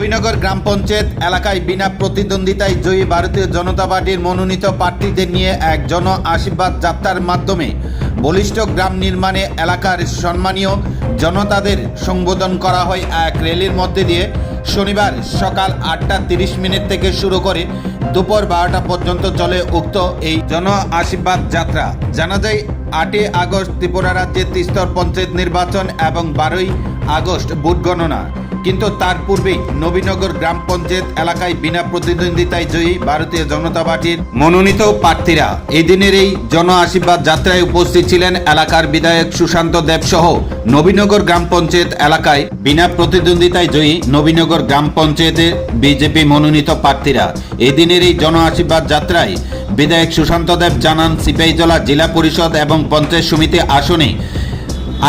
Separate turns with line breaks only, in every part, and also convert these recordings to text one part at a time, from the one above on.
নবীনগর গ্রাম পঞ্চায়েত এলাকায় বিনা প্রতিদ্বন্দ্বিতায় জয়ী ভারতীয় জনতা পার্টির মনোনীত প্রার্থীদের নিয়ে এক জন আশীর্বাদ যাত্রার মাধ্যমে বলিষ্ঠ গ্রাম নির্মাণে এলাকার সম্মানীয় জনতাদের সম্বোধন করা হয় এক র্যালির মধ্যে দিয়ে। শনিবার সকাল আটটা তিরিশ মিনিট থেকে শুরু করে দুপুর বারোটা পর্যন্ত চলে উক্ত এই জন আশীর্বাদ যাত্রা। জানা যায়, আটই আগস্ট ত্রিপুরা রাজ্যের তিস্তর পঞ্চায়েত নির্বাচন এবং বারোই আগস্ট ভোট গণনা। কিন্তু তার পূর্বেই নবীনগর গ্রাম পঞ্চায়েত এলাকায় বিনা প্রতিদ্বন্দ্বিতায় জয়ী ভারতীয় জনতা পার্টির মনোনীত প্রার্থীরা। এই দিনের এই জন আশীর্বাদ যাত্রায় উপস্থিত ছিলেন এলাকার বিধায়ক সুশান্ত দেব সহ নবীনগর গ্রাম পঞ্চায়েত এলাকায় বিনা প্রতিদ্বন্দ্বিতায় জয়ী নবীনগর গ্রাম পঞ্চায়েতের বিজেপি মনোনীত প্রার্থীরা। এই দিনের এই জন আশীর্বাদ যাত্রায় বিধায়ক সুশান্ত দেব জানান, সিপাহীজলা জেলা পরিষদ এবং পঞ্চায়েত সমিতি আসনে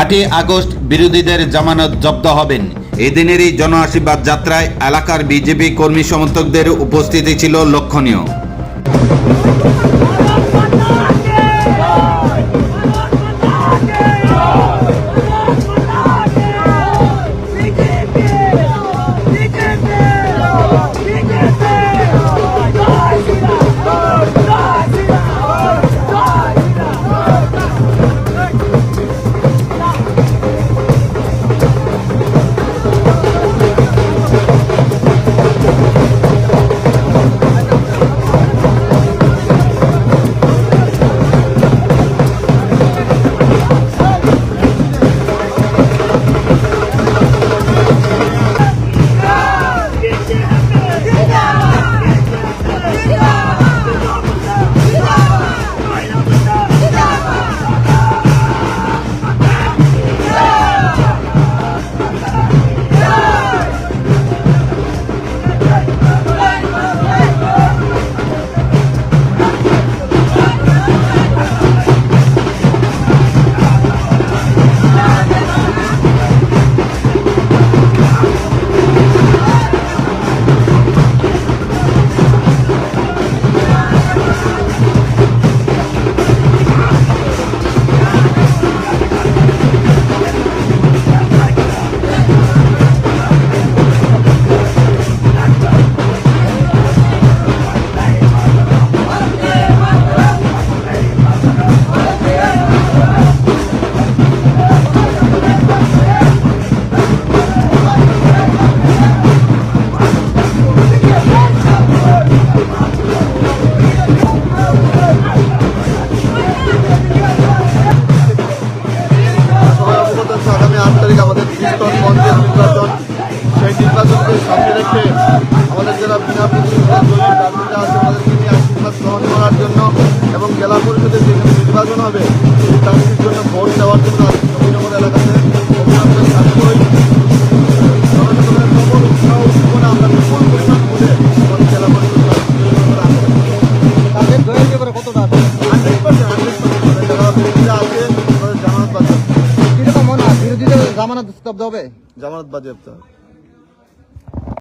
আটই আগস্ট বিরোধীদের জামানত জব্দ হবেন। এদিনের এই জন আশীর্বাদ যাত্রায় এলাকার বিজেপি কর্মী সমর্থকদের উপস্থিতি ছিল লক্ষণীয়।
নিয়ে আশীর্বাদ গ্রহণ করার জন্য এবং জেলা পরিষদের যেখানে নির্বাচন হবে সেই জন্য ভোট দেওয়ার জন্য নবীনগর এলাকাতে জামানত বাজেয়াপ্ত
জামানত হবে।